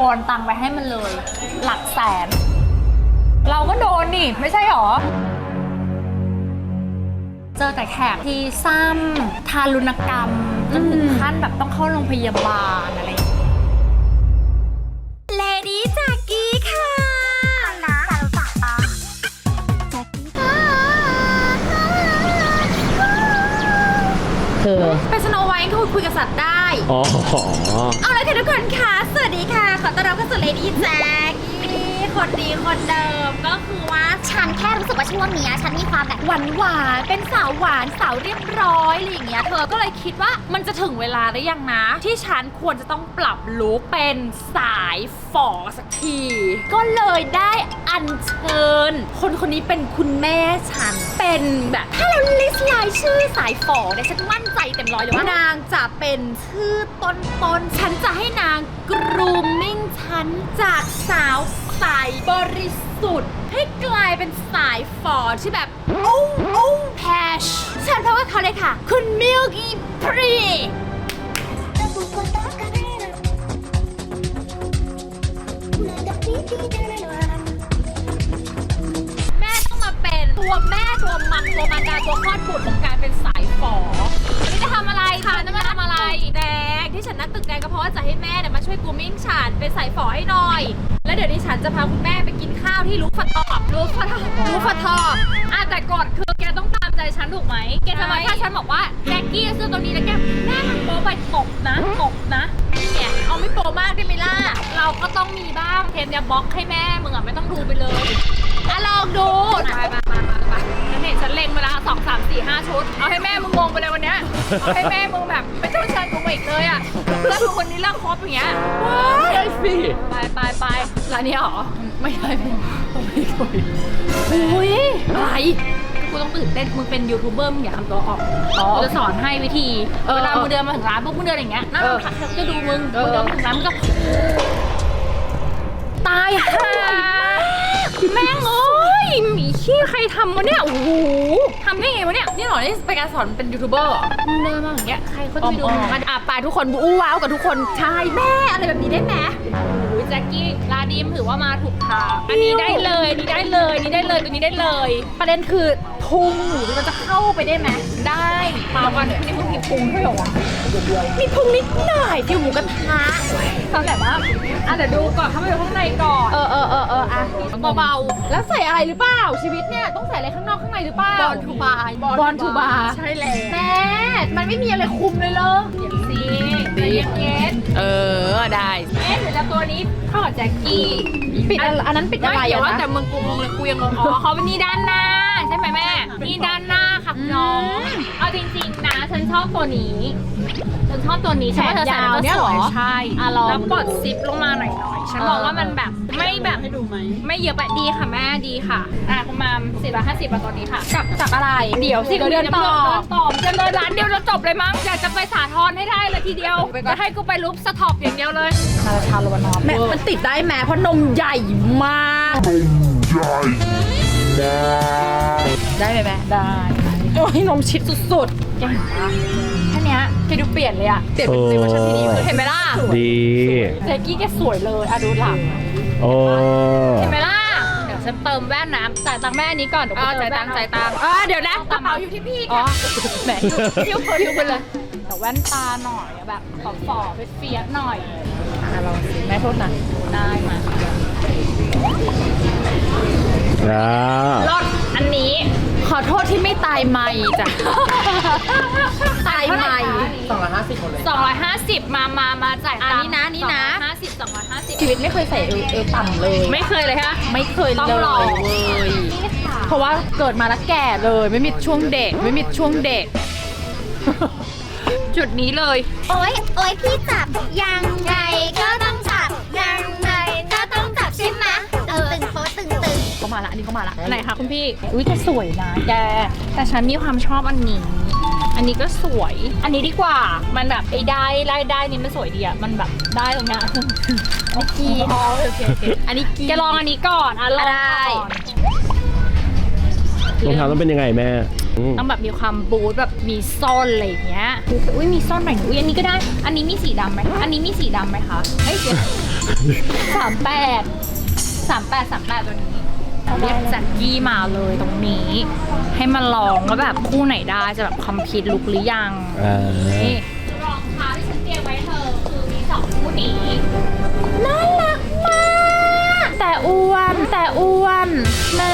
โอนตังไปให้มันเลย หลักแสน เราก็โดนนี่ ไม่ใช่หรอ เจอแต่แขกที่ซ้ำทารุณกรรมจนถึงขั้นแบบต้องเข้าโรงพยาบาลอะไรอย่างเงี้ยเลดี้จากกี้ค่ะนะจากกี้เธอเป็นสโนไวท์คือคุยกับสัตว์ได้ อ๋อ เอาละค่ะทุกคนค่ะ สวัสดีค่ะ ขอต้อนรับเข้าสู่เลดี้แจ็ คนดีคนเดิมก็คือว่าฉันแค่รู้สึกว่าช่วงเนี้ยฉันมีความแบบหวานหวานๆเป็นสาวหวานสาวเรียบร้อยอะไรอย่างเงี้ยเธอก็เลยคิดว่ามันจะถึงเวลาหรือยังนะ ที่ฉันควรจะต้องปรับลุคเป็นสายฝอสักที ก็เลยได้อัญเชิญ คนคนนี้เป็นคุณแม่ฉันเป็นแบบถ้าเราลิสต์รายชื่อสายฝอเนี่ยฉันมั่นใจเต็มร้อยเลยว่านางจะเป็นชื่อต้นตนๆฉันจะให้นางกรูมมิ่งฉันจากสาว ใส บริสุทธิ์ ให้กลายเป็นสายฝอที่แบบโอ้โอ้แพชเชิญพบกับเขาเลยค่ะ คุณมิลกี้พรี แม่ต้องมาเป็นตัวแม่ตัวมัมตัวมันดาตัวคลอดบุตรของการเป็นสายฝอวันนี้จะทำอะไรคะจะมาทำอะไร แดงที่ฉันนั่งตึกแดงก็เพราะว่าจะให้แม่เนี่ยมาช่วยกูมิ่งฉันเป็นสายฝอให้หน่อย แล้วเดี๋ยวดิฉันจะพาคุณแม่ไปกินข้าวที่ลูกฟัตอบลูกฟัตอบลูกฟัตอบอะแต่ก่อนคือแกต้องตามใจฉันถูกไหมแกจะมาถ้าฉันบอกว่าแจ็คกี้ซื้อตัวนี้แล้วแกแม่มันโป๊ไปตบนะตบนะเนี่ยเอาไม่โป๊มากได้ไหมล่ะเราก็ต้องมีบ้างเทมเนี่ยบล็อกให้แม่มึงอะไม่ต้องดูไปเลยอะลองดูไปไปไปไปไปฉันเห็นฉันเล็งเวลาสองสามสี่ห้าชุดเอาให้แม่มึงงงไปเลยวันเนี้ยเอาให้แม่มึงแบบไม่ต้องเชิญกูมาอีกเลยอะ เพื่อนมึงคนนี้เลิกคบอย่างเงี้ยว้ายใช่สิไปไปไปร้านนี้เหรอ ไม่ใช่ไม่ไม่คุยอุ้ยอะไรกูต้องตื่นเต้น มึงเป็นยูทูบเบอร์มึงอย่าทำตัวออกกูจะสอนให้วิธีเออเวลามึงเดินมาถึงร้านปุ๊บมึงเดินอย่างเงี้ยนั่งพักจะดูมึงเออมึงเดินมาถึงร้านมึงก็ตายห่าแม่งเอ้ ยหมีขี้ใครทำวะเนี่ย โอ้โหทำได้ไงวะเนี่ย นี่เหรอ นี่เป็นการสอนเป็นยูทูบเบอร์เหรอมึงเดินมาอย่างเงี้ย ใครเขาจะไปดูมึงกันอะไปทุกคนอู้ว้าวกับทุกคน ใช่แม่อะไรแบบนี้ได้ไหมโอ้ยแจ็คกี้ลาดีมถือว่ามาถูกทาง อันนี้ได้เลยอันนี้ได้เลยอันนี้ได้เลยตัวนี้ได้เลย ประเด็นคือพุงหนูมันจะเข้าไปได้ไหมได้ มาวันนี่มึงมีพุงด้วยเหรอวะมีพุงนิดหน่อยฟิวหมูกระทะเขาแต่ว่าอะเดี๋ยวดูก่อนเข้าไปดูข้างในก่อน เออเออเออเอออะเบาๆแล้วใส่อะไรหรือเปล่าชีวิตเนี่ยต้องใส่อะไรข้างนอกข้างในหรือเปล่าบอลทูบาร์บอลทูบาร์ใช่แล้วแม่มันไม่มีอะไรคุมเลยเหรอเดี๋ยวสิใจเย็นเออได้ๆเอ๊ะหรือจะตัวนี้เข้ากับแจ็คกี้ปิดอะไรอันนั้นปิดอะไรไม่เดี๋ยวว่าอะนะแต่มึงกูงงเลยกูยังงงอ๋อเขาเป็นนี่ด้านหน้าใช่ไหมแม่นี่ด้านหน้า ค่ะคุณน้องเอาจริงๆนะฉันชอบตัวนี้ฉันชอบตัวนี้ฉันว่าเธอใส่แล้วก็แขนยาวเนี่ยสเหรวยอใช่อะลองแล้วปลดซิปลงมาหน่อยๆฉันมองว่ามันแบบไม่แบบให้ดูไหมไม่เยอะไปดีค่ะแม่ดีค่ะอะคุณมาม450บาทตัวนี้ค่ะกับจากอะไรเดี๋ยวสิเดี๋ยวเดินต่อเดินต่อจะเดินร้านเดียวจะจบเลยมั้งอยากจะไปสาทรให้ได้เลยทีเดียวไปก่อนจะให้กูไปรูปสต็อปอย่างเดียวเลยชาชาโลวานอนแม่มันติดได้แม้เพราะนมใหญ่มากได้ไหมแม่ได้ โอ้ยนมชิดสุดๆแกเห็นปะแค่เนี้ยแกดูเปลี่ยนเลยอะเปลี่ยนเป็นในเวอร์ชันที่ดีขึ้นเห็นไหมล่ะดีแจ็กกี้แกสวยเลยอะดูหลังโอ้เห็นไหมล่ะ เดี๋ยวฉันเติมแว่นน้ำจ่ายตังค์แม่อันนี้ก่อนเดี๋ยวอ่ากูเติจ่ายมตัแว่งนค์เอาจ่ายตังค์อ่าเดี๋ยวนะกระเป๋าอยู่ที่พี่อ๋อค่ะแหมคิ้วคิ้วไปเลยแต่แว่นตาหน่อยอะแบบฝ่อๆไปเฟียสหน่อยอะลองสิแม่โทษนะได้มา อ่ารถอันนี้ขอโทษที่ไม่ตายใหม่จ้ะ ตายใหม่250 มามามาจ่ายตังค์อันนี้นะนี่นะ 250 250ชีวิตไม่เคยใส่เอวเอวต่ำเลยไม่เคยเลยฮะ ไม่เคยต้องเลลองยเว้ยเพราะว่าเกิดมาแล้วแก่เลย ไม่มีช่วงเด็ก ไม่มีช่วงเด็ก จุดนี้เลย โอ๊ยโอ๊ยพี่จับยังไงก็ เขามาละอันนี้เขามาละไหนคะคุณพี่อุ้ยแต่สวยนะแกแต่ฉันมีความชอบอันนี้ อันนี้ก็สวย อันนี้ดีกว่ามันแบบไอ้ได้ไล่ได้นี่มันสวยดีอะมันแบบได้ตรงเนี้ยอันนี้กีอ๋อโอเคโอเคอันนี้กีแกลองอันนี้ก่อนอะลองได้ก่อนรองเท้าต้องเป็นยังไงแม่อืมต้องแบบมีความบูทแบบมีซ่อนอะไรอย่างเงี้ยอุ้ยมีซ่อนหน่อยอุ้ยอันนี้ก็ได้ อันนี้มีสีดำไหมอันนี้มีสีดำไหมคะเอ้ยเดี๋ยวสามแปดสามแปดสามแปดตัวนี้ เรียกแจ็คกี้มาเลยตรงนี้ ให้มาลองว่าแบบคู่ไหนได้จะแบบคอมพิวลุกหรือยังอ่า นี่รองเท้าที่ฉันเตรียมไว้เธอคือมีสองคู่นี้น่ารักมากแต่อ้วนแต่อ้วนนะ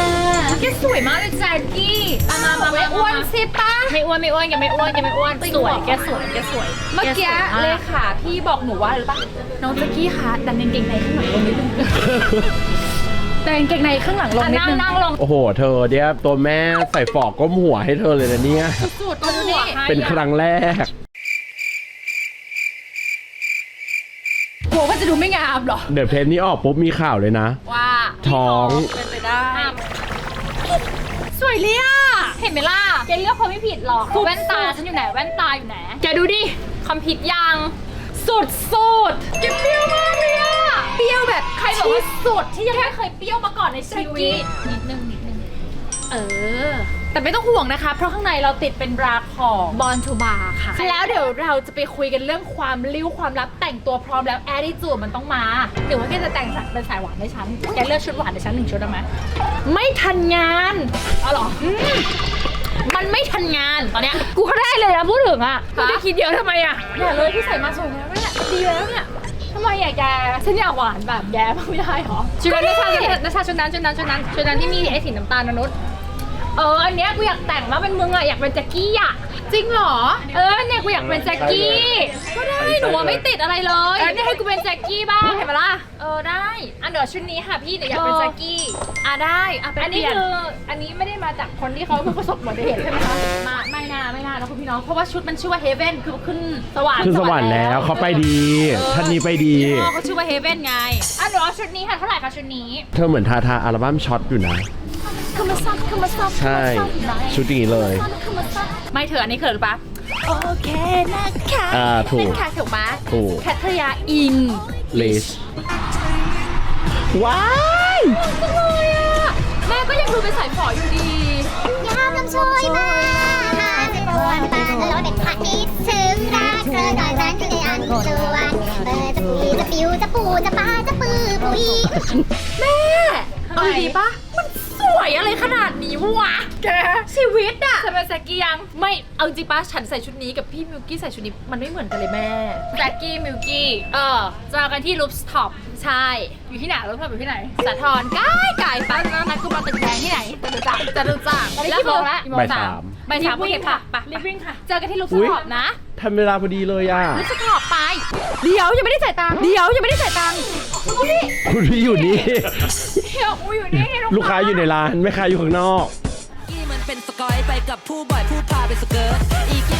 แกสวยมากเลยแจ็คกี้มามามาไม่อ้วนสิปะ ไม่อ้วนไม่อ้วนแกไม่อ้วนแกไม่อ้วนสวยแกสวยแกสวยเมื่อกี้แสวยาเลขาพี่บอกหนูว่าอะไรรู้ปะน้องแจ็คกี้คะดันกางเกงในข้างหลังลงนิดนึง แต่กางเกงในข้างหลังลงอะนิดนั่งนึงนั่งลงโอ้โห เธอเนี่ยตัวแม่ใส่ฝอกก้มหัวให้เธอเลยนะเนี่ยสุดตัวนี้เป็นครั้งแรก กลัวว่าจะดูไม่งามเหรอ เดี๋ยวเทปนี้ออกปุ๊บมีข่าวเลยนะ ว่าท้อง เป็นไปได้ สวยเลยอะ เห็นไหมล่ะแกเลือกคนไม่ผิดหรอกสุดแว่นตาฉันอยู่ไหน แว่นตาอยู่ไหน แกดูดิ คอมพิวยัง สุดสุดแกเปรี้ยวมากเลยอะเปรี้ยวแบบ ใครบอกว่าสุดที่ยังไม่เคยเปรี้ยวมาก่อนในชีวิตนิดนึงนิดนึงเออ แต่ไม่ต้องห่วงนะคะ เพราะข้างในเราติดเป็นบราของบอลทูบาค่ะ แล้วเดี๋ยวเราจะไปคุยกันเรื่องความริ้วความลับแต่งตัวพร้อมแล้วแอดดิจูดมันต้องมาหรือว่าแกจะแต่งสักเป็นสายหวานให้ฉันแกเลือกชุดหวานให้ฉันหนึ่งชุดได้ไหมไม่ทันงานเอาเหรออืมมันไม่ทันงานตอนเนี้ยกูก็ได้เลยนะพูดถึงอะฮะไม่ได้คิดเยอะทำไมอะอย่าเลยที่ใส่มาสวยแล้วเนี่ยดีแล้วเนี่ยทำ ไมอยากแกฉันอยากหวานแบบแย่บ้างไม่ได้หรอชุดนั้นก็ชุดได้นั้นนะชาชุดนั้นชุดนั้นชุดนั้นชุดนั้นที่มีไอ้สีน้ำตาลนะนุช เอออันเนี้ยกูอยากแต่งมากเป็นมึงอะอยากเป็นแจ็คกี้อะจริงเหรอ เออเนี่ยกูอยากเป็นแจ็คกี้ ก็ได้หนูอะไม่ติดอะไรเลยเออเนี่ยให้กูเป็นแจ็คกี้บ้างเห็นปะล่ะ เออได้ อันเดี๋ยวชุดนี้ค่ะพี่เดี๋ยวอยากเป็นเออแจ็คกี้ อะได้อะไปอันนี้เปลี่ยคืออันนี้ไม่ได้มาจากคนที่เขาเพิ่งประสบอุบัติเหตุใช่ไหมคะมาไม่น่าไม่น่าแล้วคุณพี่น้อง เพราะว่าชุดมันชื่อว่าเฮเ e นคือขึ้นสวรรค์ขึ้นสวรรค์แล้วเขาไปดีท่านนี้ไปดีพ่อเขาชื่อว่าเฮเ e นไงอะเดี๋ยวเอาชุดนี้ค่ะเท่าไหร่คะชุดนี้ เธอเหมือนทาทาอัลบั้มช็อตอยู่นะ คือมาซับคือมาซับใช่ชุดอย่างนี้เลยไม่เถอะอันนี้เขินหรือปะโอเคนะคะอ่าถูกเป็นค่ะถูกปะถูกแคทริยาอิงเลสว้ายแม่ก็ยังดูเป็นสายฝออยู่ดียามลำช่วยมาหาจะปวนปานแล้วเด็กผัดคิดถึงรักเธอตอนนั้นอยู่ในอันจวนเออจะปุยจะปิวจะปูจะปาจะปือปุยแม่เอาดีๆปะมันส วยอะไรขนาดนี้วะ แกชีวิตอะจะเป็นแซกกี้ยัง ไม่เอาจริงปะฉันใส่ชุดนี้กับพี่มิวกี้ใส่ชุดนี้มันไม่เหมือนกันเลยแม่แจ็คกี้มิวกี้ เออเจอกันที่ลูปสท็อปใช่ อยู่ที่ไหนลูปสท็อปอยู่ที่ไหนสะทอนใกล้ไก่ไปแล้วนัดกูมาตึกแดงที่ไหนจะรู้จักจะรู้จักตอนนี้กี่โมงละบ่ายสามบ่ายสามโอเคค่ะไปรีบวิ่งค่ะ เจอกันที่ลูกสอุ๊ยถอบนะทำเวลาพอดีเลยอะลูกสถอบไป เดี๋ยวยังไม่ได้จ่ายตังค์เดี๋ยวยังไม่ได้จ่ายตังค์อุ๊ยคุณพี่อยู่นี่ เดี๋ยวกูอยู่นี่ลูกค้าอยู่ในร้านแม่ค้าอยู่ข้างนอกกี้มันเป็นสกอยไปกับผู้บ่อยผู้พาไปสเกิร์ตอีกี้ก็จาก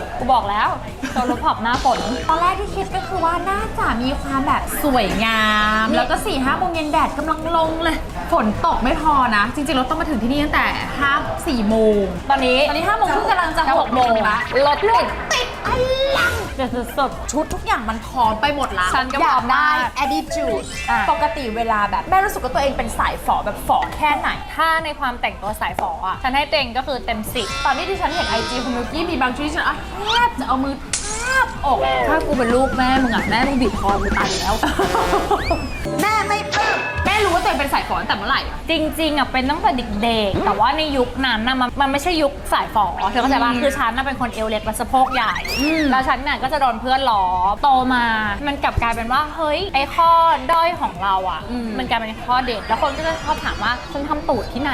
กกูบอกแล้วตัวลูกท็อปหน้าฝน ตอนแรกที่คิดก็คือว่าน่าจะมีความแบบสวยงาม แล้วก็4ี่ห้าโมงเย็นแดดกำลังลงเลย ฝนตกไม่พอนะ จริงๆเราต้องมาถึงที่นี่ตั้งแต่ห้าสี่โมงตอนนี้ตอนนี้ห้าโมงครึ่งกำลังจะหกโมงละรถติด ติดอลังเดือดสดๆชุดทุกอย่างมันพร้อมไปหมดละฉันก็อยาพร้อกมมากได้ attitude อะ ปกติเวลาแบบแม่รู้สึกว่าตัวเองเป็นสายฝอแบบฝอแค่ไหน ถ้าในความแต่งตัวสายฝออะ ฉันให้เต็งก็คือเต็มสิบตอนนี้ที่ฉันเห็นไอจีคุณมิวกี้มีบางชุดที่ฉันอะแทบจะเอามือทาบอก ถ้ากูเป็นลูกแม่มึงอะ แม่มึงบีบคอมึงตายอยู่แล้ว แม่ไม่ปลื้ม แม่รู้ว่าตัวเองเป็นสายฝอตั้งแต่เมื่อไหร่อะ จริงๆอะเป็นตั้งแต่เด็กๆ แต่ว่าในยุคนั้นน่ะมันมันไม่ใช่ยุคสายฝอเธอเข้าใจป่ะอืมคือฉันน่ะเป็นคนเอวเล็กและสะโพกใหญ่ อืม แล้วฉันเนี่ยก็จะโดนเพื่อนล้อโตมา มันกลับกลายเป็นว่าเฮ้ยไอ้ข้อด้อยของเราอะ มันกลายเป็นข้อเด่นแล้วคนก็จะชอบถามว่าฉันทำตูดที่ไหน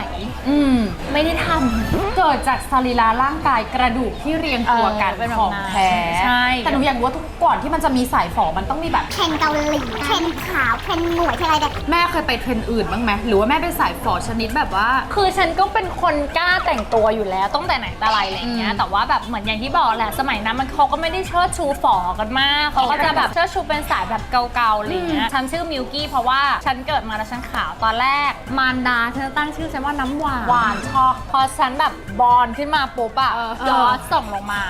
อืม ไม่ได้ทำเกิดจากสรีระร่างกายกระดูกที่เรียงตัวกันเออเป็นแบบของนั้นแท้ใช่แต่หนูอยากรู้ว่าทุกก่อนที่มันจะมีสายฝอมันต้องมีแบบ เทรนเกาหลีเทรนขาวเทรนหมวยเทรนอะไรเด็กแม่เคยไปเทรนด์อื่นบ้างไหมหรือว่าแม่เป็นสายฝอชนิดแบบว่า คือฉันก็เป็นคนกล้าแต่งตัวอยู่แล้วตั้งแต่ไหนแต่ไรอะไรอย่างเงี้ยอืมแต่ว่าแบบเหมือนอย่างที่บอกแหละสมัยนั้นมันเขาก็ไม่ได้เชิดชูฝอกันมากเขาก็จะแบบเชิดชูเป็นสายแบบเกาๆอะไรอย่างเงี้ยฉันชื่อมิวกี้เพราะว่าฉันเกิดมาแล้วฉันขาวตอนแรก มารดาฉันตั้งชื่อฉันว่าน้ำหวานหวานชอบพอฉันแบบบอลขึ้นมาปุ๊บอะเออยอดส่งลงมา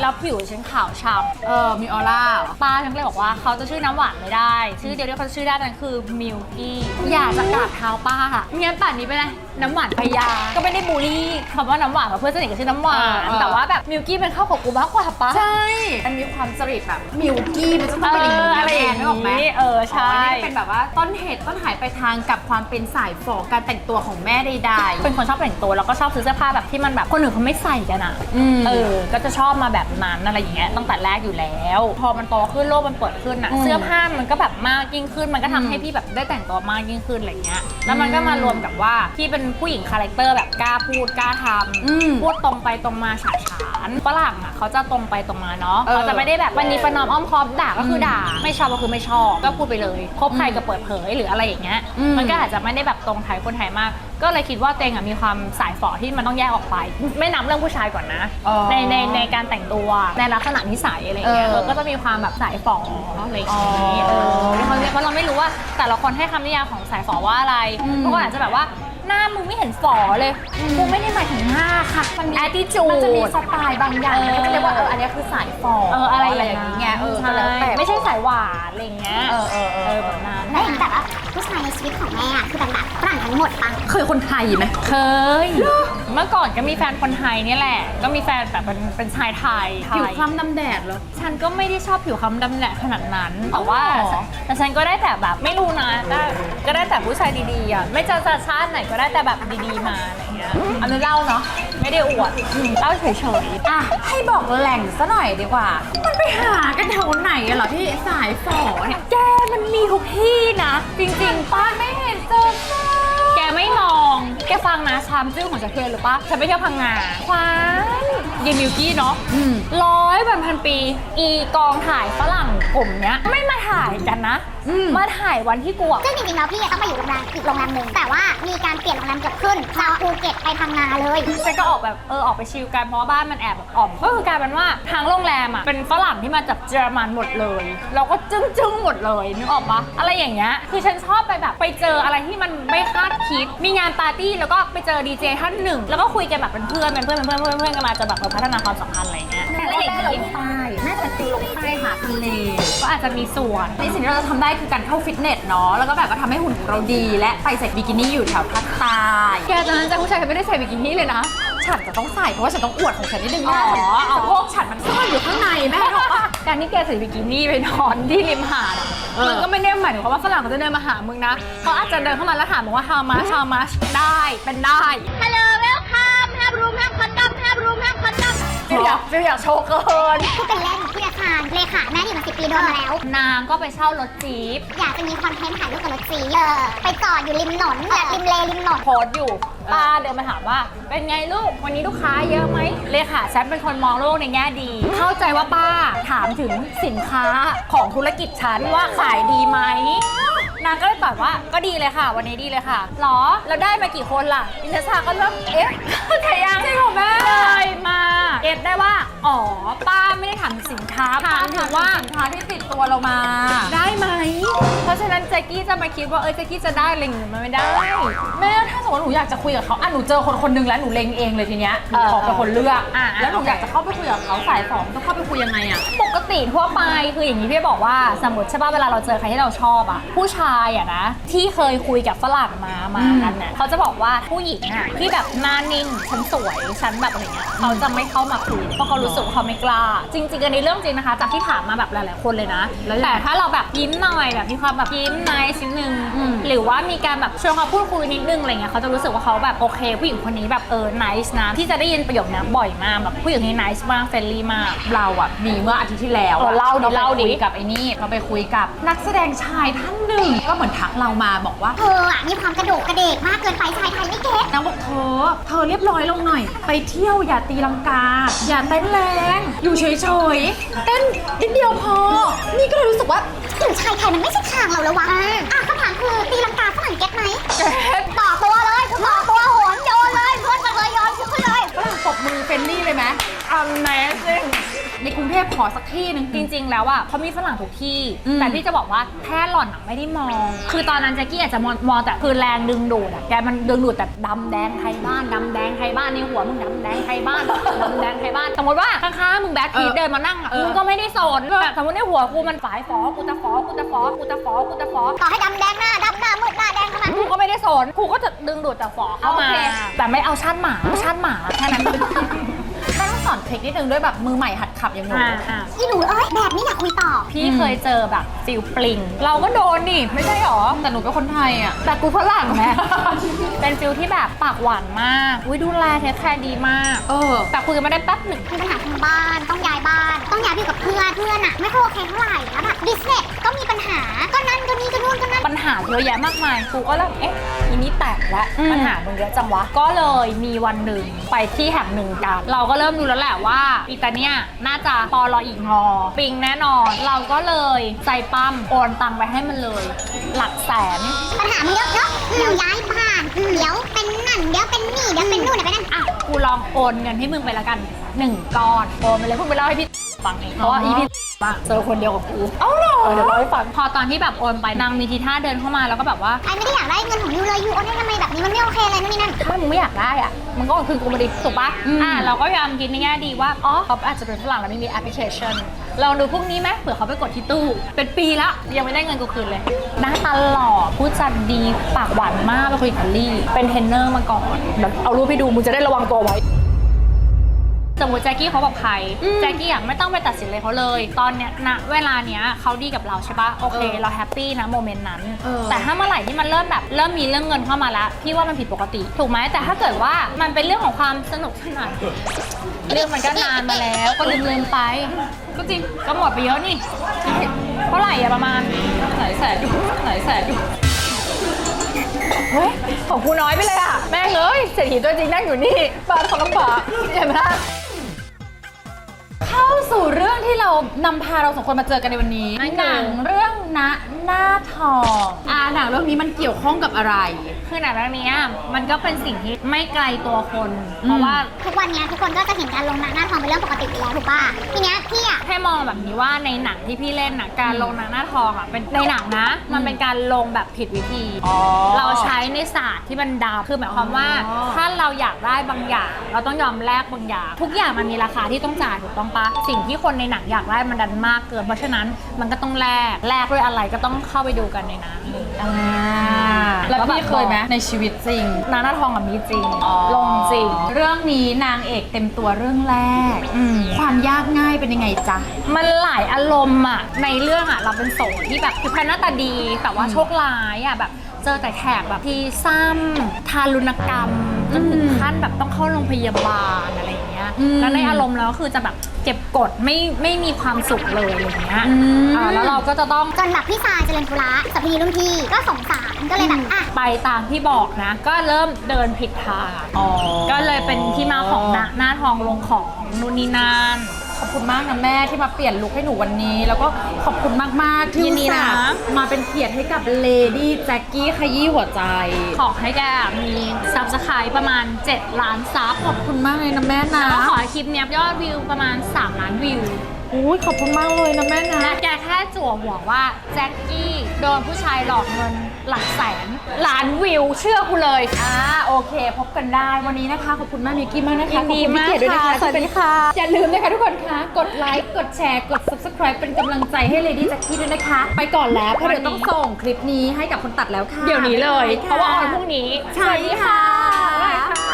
แล้วผิวฉันขาวฉ่ำเออมีออร่าเหรอป้าฉันก็เลยบอกว่าเขาจะชื่อน้ำหวานไม่ได้ ชื่อเดียวที่เขาชื่อได้นั่นคือมิลกี้อยากจะกราบเท้าป้าไม่งั้นป่านนี้ไปเลยน้ำหวานพยา ก็ไม่ได้บูลลี่คำว่าน้ำหวานกับเพื่อนสนิทก็ชื่อน้ำหวานเออเออ แต่ว่าแบบมิลกี้เป็นเข้าของกูมากกว่าป้า ใช่มันมีความจริตแบบมิวกี้มันจะต้องเป็นอย่างนี้เอออะไรอย่างนี้นึกออกไหมเออใช่นนี้เป็นแบบว่าต้นเหตุต้นหายไปลายทางกับความเป็นสายฝอการแต่งตัวของแม่ใดเป็นคนชอบแต่งตัวแล้วก็ชอบซื้อเสื้อผ้าแบบที่มันแบบคนอื่นเขาไม่ใส่กันอะ อืม เออ ก็จะชอบมาแบบนั้นอะไรอย่างเงี้ยตั้งแต่แรกอยู่แล้ว พอมันโตขึ้นโลกมันเปิดขึ้นอะอืมเสื้อผ้ามันก็แบบมากยิ่งขึ้น มันก็ทำอืมให้พี่แบบได้แต่งตัวมากยิ่งขึ้นอะไรเงี้ยแล้วมันก็มารวมกับว่าพี่เป็นผู้หญิงคาแรคเตอร์แบบกล้าพูดกล้าทอืมำพูดตรงไปตรงมาฉาฉานฝรั่งอะเขาจะตรงไปตรงมาเนาะเออ เขาจะไม่ได้แบบวันนี้ประนอมอ้อมค้อมด่าก็คือด่า ไม่ชอบก็คือไม่ชอบก็พูดไปเลยคบใครก็เปิดเผยหรืออะไรอย่างเงี้ย อืม มันก็อาจจะไม่ได้แบบตรงไทยคนไทยมาก ก็เลยคิดว่าตัวเองอะมีความสายฝอที่มันต้องแยกออกไป ไม่นับเรื่องผู้ชายก่อนนะ อ๋อในในในการแต่งตัวในลักษณะนิสัยอะไรอย่างเงี้ยเออ เออก็จะมีความแบบสายฝออะไรอย่างงี้อ๋อเออเพราะเพราะเราไม่รู้ว่าแต่ละคนให้คำนิยามของสายฝอว่าอะไรอืมบางคนอาจจะแบบว่า หน้ามึงไม่เห็นฝอเลยกูไม่ได้หมายถึงหน้าค่ะ มันมี attitude มันจะมีสไตล์บางอย่างเออที่เรียกว่าเอออันนี้คือสายฝอเอออะไรอะไรออย่างย่างนี้เงี้ยไงเออใช่ก็แล้วแต่ไม่ใช่สายหวานอะไรอย่างเงี้ยเออเออเออเออแบบนั้นแล้วอย่างแบบว่าผู้ชายในชีวิตของแม่อะคือเป็นแบบฝรั่งทั้งหมดปะเคยคนไทยไหมเคย เมื่อก่อนก็มีแฟนคนไทยเนี่ยแหละ ก็มีแฟนแบบเป็นเป็นชายไทยผิวไทย คล้ำดำแดดเหรอ ฉันก็ไม่ได้ชอบผิวคล้ำดำแหละขนาดนั้น แต่ว่าอ๋อ แต่ฉันก็ได้แต่แบบไม่รู้นะก็ก็ได้แต่ผู้ชายดีๆอะไม่เจอชาติไหนก็ได้แต่แบบดีๆมาอะไรเงี้ยอันนี้เล่าเนาะไม่ได้อวดอืมเล่าเฉยอะให้บอกแหล่งซะหน่อยดีกว่า มันไปหากันแถวไหนอะเหรอที่สายฝอเนี่ยๆแกมันมีทุกที่นะ จริงๆป้าไม่เห็นเจอแกไม่มอง แกฟังนะชามจื้อของฉันเคยหรือปะฉันไปเที่ยวพังงาควายเยมิวกี้เนาะอืม ร้อยพันพันปี อีกองถ่ายฝรั่งกลุ่มเนี้ย ไม่มาถ่ายกันนะ อืม มาถ่ายวันที่กูอะซึ่งจริงๆแล้วพี่อะต้องไปอยู่โรงแรมอีกโรงแรมหนึ่งแต่ว่ามีการเปลี่ยนโรงแรมเกิดขึ้นจากภูเก็ตไปพังงาเลยฉันก็ออกแบบเออออกไปชิลกันเพราะว่าบ้านมันแอบแบบอ่อมก็คือกลายเป็นว่าทางโรงแรมอะเป็นฝรั่งที่มาจากเยอรมันหมดเลย เราก็จึ้งจึ้งๆหมดเลยนึกออกปะอะไรอย่างเงี้ยคือฉันชอบไปแบบไปเจออะไรที่มันไม่คาดคิด มีงานปาร์ตี้แล้วก็ไปเจอดีเจท่านหนึ่ง แล้วก็คุยกันแบบเป็นเพื่อนเป็นเพื่อนเป็นเพื่อนเพื่อนเพื่อนกันมาจะแบบเออพัฒนาความสัมพันธ์อะไรอย่างเงี้ยอะไรอย่างงี้ใต้น่าจะคือลงใต้หาทะเลก็อาจจะมีส่วนในสิ่งที่เราจะทำได้คือการเข้าฟิตเนสเนาะแล้วก็แบบว่าทำให้หุ่นเราดี และไปใส่บิกินี่อยู่แถวภาคใต้แกตอนนั้นจะผู้ชายไม่ได้ใส่บิกินี่เลยนะ ฉันจะต้องใส่เพราะว่าฉันต้องอวดของฉันนิดนึงอ๋นะอสะโพกฉันมันซ่อนอยู่ข้างในแม่บอกว่าการที่แกใส่บิกินี่ไปนอนที่ริมหาดอะเออ มันก็ไม่ได้หมายถึงความว่าฝรั่งเขาจะเดินมาหามึงนะเขาอาจจะเดินเข้ามาแล้วถามมึงว่า how much how much ได้เป็นได้ Hello welcome have room have condom have room have condom ฟิลอยากฟิลอยากโชว์เกิน พูดเป็นเล่น พี่อาคารเลขาแม่อยู่มาสิบปีโดนมาแล้ว นางก็ไปเช่ารถจี๊ปอยากจะมีคอนเทนต์ถ่ายรูปกับรถสีเออไปจอดอยู่ริมถนนแบบริมเลริมถนนโพสต์อยู่ป้าเดินมาถามว่า เป็นไงลูก วันนี้ลูกค้าเยอะไหมเลขาฉันเป็นคนมองโลกในแง่ดี เข้าใจว่าป้าถามถึงสินค้าของธุรกิจฉันว่าขายดีไหม นางก็เลยตอบว่าก็ดีเลยค่ะ วันนี้ดีเลยค่ะหรอแล้วได้มากี่คนล่ะ อินทชาก็เริ่มเอ๊ะใครยังจริงของแม่เลยมาเก็ตได้ว่าอ๋อป้าไม่ได้ถามถึงสินค้าถามถึงว่าสินค้าที่ติดตัวเรามา ได้ไหม เพราะฉะนั้นแจ็กกี้จะมาคิดว่าเออแจ็กกี้จะได้อะไรอย่างเงี้ยมันไม่ได้แม่ถ้าสมมติหนูอยากจะคุยกับเขาอะหนูเจอคนคนหนึงแล้วหนูเล็งเองเลยทีเนี้ยหนูขอเป็นคนเลือกอะแล้วหนูโอเคอยากจะเข้าไปคุยกับเขาสายสองต้องเข้าไปคุยยังไงอะปกติทั่วไปคืออย่างนี้พี่บอกว่าสมมติใช่ป่ะเวลาเราเจอใครที่เราชอบอะผู้ชายอะนะ ที่เคยคุยกับฝรั่งมามากันเนี่ยเขาจะบอกว่าผู้หญิงอะที่แบบหน้านิ่งฉันสวยฉันแบบอะไรเงี้ยเขาจะไม่เข้ามาคุยเพราะเขารู้สึกว่าเขาไม่กล้า จริงๆอันนี้เรื่องจริงนะคะ จากที่ถามมาแบบหลายๆคนเลยนะ แล้วยังไง แต่ถ้าเราแบบยิ้มหน่อยแบบมีความแบบยิ้มนายชิ้นหนึ่งอืมหรือว่ามีการแบบชวนเขาพูดคุยนิดนึงอะไรเงี้ยเขาจะรู้สึกว่าเขาแบบโอเค ผู้หญิงคนนี้แบบเออ nice นะที่จะได้ยินประโยคนี้บ่อยมากแบบผู้หญิงคนนี้ nice มาก friendly มาก เราอะมีเมื่ออาทิตย์ที่แล้วเออเล่าดิไปเล่าดิคุยกับไอ้นี่เราไปคุยกับนักแสดงชายท่านหนึ่งก็เหมือนทักเรามาบอกว่า เธออะมีความกระโดกกระเดกมากเกินไปชายไทยไม่เก็ตนางบอกเธอ เธอเรียบร้อยลงหน่อย ไปเที่ยวอย่าตีลังกา อย่าเต้นแรง อยู่เฉยๆ เต้นนิดเดียวพอ นี่ก็เลยรู้สึกว่า หรือชายไทยมันไม่ใช่ทางเราแล้ววะ อะคำถามคือตีลังกาฝรั่งเก็ตไหมต่อตัวเลยต่อตัวโหนโยนเลยเพื่อนมาเลยโยนขึ้นเลยฝรั่งตบมือเฟรนลี่เลยไหม Amazing ในกรุงเทพขอสักที่หนึ่งจริง ๆ แล้วอะเขามีฝรั่งทุกที่ อืม แต่พี่จะบอกว่าแค่หล่อนอะไม่ได้มอง คือตอนนั้นแจ็คกี้อาจจะมองมองแต่คือแรงดึงดูดอะแกมันดึงดูดแต่ดำแดงไทยบ้านดำแดงไทยบ้านในหัวมึงดำแดงไทยบ้านดำแดงไทยบ้านสมมติว่าข้างๆมึงแบทพีทเดินมานั่งอะมึงก็ไม่ได้สนแต่สมมติในหัวกูมันฝายฟอกูจะฟอกูจะฟอกูจะฟอกูจะฟอ ต่อให้ดำแดงหน้าดำหน้ามืดหน้าแดงเข้ามากูก็ไม่ได้สนกูก็จะดึงดูดแต่ฝอเข้ามา โอเค แต่ไม่เอาชาติหมาชาติหมาแค่นั้น คนิคนึงด้วยแบบมือใหม่หัดขับอย่างหนูอ่าอ่าอีหนูเอ้ยแบบนี้อยากคุยต่อ พี่เคยเจอแบบฟิลปลิง เราก็โดนนี่ไม่ใช่หรอ แต่หนูเป็นคนไทยอะ แต่กูฝรั่งแม่ เป็นฟิลที่แบบปากหวานมากอุ้ยดูแลเทคแคร์ดีมาก เออ แต่คุยกันไม่ได้แป๊บหนึ่งมีปัญหาทางบ้านต้องย้ายบ้าน ต้องย้ายไปอยู่กับ เพื่อนเพื่อนอะไม่ค่อยโอเคเท่าไหร่แล้วแบบบิสเนสก็มีปัญหาก็นั่นก็นี่ก็นู่นก็นั่น ปัญหาเยอะแยะมากมายกูก็เริ่มเอ๊ะอีนี้แตกแล้วอืม ปัญหามึงเยอะจังวะ ก็เลยมีวันหนึ่งไปที่แห่งหนึ่งกัน เราก็เริ่มดูแล้วแหละว่าอีตาเนี่ยน่าจะปอลออีกงอ ปิงแน่นอน เราก็เลยใจปั้มโอนตังไปให้มันเลย หลักแสน ปัญหามันเยอะเนาะเดี๋ยวย้ายบ้านเดี๋ยวเป็นนั่นเดี๋ยวเป็นนี่เดี๋ยวเป็นนู่นเดี๋ยวเป็นนั่น อะกูลองโอนเงินให้มึงไปละกัน หนึ่งก้อนโอนไปเลยเพิ่งไปเล่าให้พี่ฟังเองเพราะว่าอีพี่ปะเจอคนเดียวกับกูเอ้าเหรอเดี๋ยวเล่าให้ฟังพอตอนที่แบบโอนไปนางมีทีท่าเดินเข้ามาแล้วก็แบบว่าไอไม่ได้อยากได้เงินของยูเลยยูโอนให้ทำไมแบบนี้มันไม่โอเคเลยนู่นนี่นั่นถ้ามึงไม่อยากได้อะมันก็โอนคืนกูมาดิถูกปะอะเราก็พยายามคิดในแง่ดีว่าอ๋อเขาอาจจะเป็นฝรั่งแล้วไม่มีแอปพลิเคชันลองดูพวกนี้ไหมเผื่อเขาไปกดที่ตู้ เป็นปีละยังไม่ได้เงินกูคืนเลยหน้าตาหล่อพูดจาดีปากหวานมากเป็นคนอิตาลีเป็นเทรนเนอร์มาก่อนเดี๋ยวเอารูปไปดูมึงจะได้ระวังตัวไว้ สมมติแจ็คกี้เขากับใครแจ็คกี้อะไม่ต้องไปตัดสินเลยเขาเลย ตอนเนี้ยณเวลาเนี้ยเขาดีกับเราใช่ปะโอเคเราแฮปปี้นะโมเมนต์นั้น เออ แต่ถ้าเมื่อไหร่ที่มันเริ่มแบบเริ่มมีเรื่องเงินเข้ามาแล้วพี่ว่ามันผิดปกติ ถูกไหมแต่ถ้าเกิดว่ามันเป็นเรื่องของความสนุกสนานเรื่องมันก็นานมาแล้วก็ลืมลืมๆไป ก็จริงก็หมดไปเยอะนี่เท่าไหร่อะประมาณหลายแสนอยู่หลายแสนอยู่เฮ้ยของกูน้อยไปเลยอะแม่งเอ้ยเศรษฐีตัวจริงนั่งอยู่นี่บ้านเขาลำบากเห็นไหม เข้าสู่เรื่องที่เรานำพาเราสองคนมาเจอกันในวันนี้นั่นคือหนังเรื่อง ณหน้าทองอ่าหนังเรื่องนี้มันเกี่ยวข้องกับอะไร คือหนังเรื่องเนี้ยมันก็เป็นสิ่งที่ไม่ไกลตัวคนอืมเพราะว่าทุกวันเนี้ยทุกคนก็จะเห็นการลงหน้าหน้าทองเป็นเรื่องปกติอยู่แล้วถูกป่ะทีเนี้ยพี่อะให้มองแบบนี้ว่าในหนังที่พี่เล่นน่ะการลงหนังหน้าทองอะเป็นในหนังนะ มันเป็นการลงแบบผิดวิธีเราใช้ในศาสตร์ที่มันดำคือหมายความว่า อ๋อ ถ้าเราอยากได้บางอย่าง เราต้องยอมแลกบางอย่าง ทุกอย่างมันมีราคาที่ต้องจ่ายถูกต้องปะสิ่งที่คนในหนังอยากได้มันดันมากเกิน เพราะฉะนั้นมันก็ต้องแลกแลกด้วยอะไรก็ต้องเข้าไปดูกันในนั้นอ่าแล้วพี่เคยไหมในชีวิตจริงหนังหน้าทองกับมีจริงลงจริง เรื่องนี้นางเอกเต็มตัวเรื่องแรกความยากง่ายเป็นยังไงจ๊ะ มันหลายอารมณ์อะในเรื่องอะเราเป็นโสดที่แบบคือแพนหน้าตาดี แต่ว่าโชคร้ายอะแบบ เจอแต่แขกแบบที่ซ้ำทารุณกรรมจนถึงขั้นแบบต้องเข้าโรงพยาบาลอะไร อย่างเงี้ยอืม แล้วในอารมณ์แล้วคือจะแบบเก็บกดไม่ไม่มีความสุขเลยอะไรอย่างเงี้ยอืมอ่าแล้วเราก็จะต้องจนแบบพี่ชายเจริญธุระสัพพีรุ่นพี่ก็สงสารก็เลยแบบอะ ไปตามที่บอกนะ ก็เริ่มเดินผิดทาง ก็เลยเป็นที่มาของหน้าหน้าทองลงของนู่นนี่นั่น ขอบคุณมากนะแม่ที่มาเปลี่ยนลุคให้หนูวันนี้ แล้วก็ขอบคุณมากๆที่ยินดีนะอุตส่าห์มาเป็นเกียรติให้กับเลดี้แจ็คกี้ขยี้หัวใจ ขอให้แกมีซับสไครต์ประมาณ 7 ล้านซับขอบคุณมากเลยนะแม่นะแล้วก็ขอให้คลิปเนี้ยยอดวิวประมาณ 3 ล้านวิว อุ้ยขอบคุณมากเลยนะแม่นะ และแกแค่จั่วหัวว่าแจ็คกี้โดนผู้ชายหลอกเงินหลักแสนล้านวิวเชื่อกูเลย อ่าโอเค พบกันได้วันนี้นะคะ ขอบคุณมากมิกกี้มากนะคะยินดีขอบคุณพี่เกียรติด้วยนะคะมากค่ะสวัสดีค่ะ อย่าลืมนะคะทุกคนคะกดไลค์กดแชร์กด subscribe เป็นกำลังใจให้เลดี้แจ็คกี้ด้วยนะคะ ไปก่อนแล้วเพราะเดี๋ยวต้องส่งคลิปนี้ให้กับคนตัดแล้วค่ะเดี๋ยวนี้เลยค่เพราะว่าออนพรุ่งนี้ใช่ค่ะ บ๊ายบาย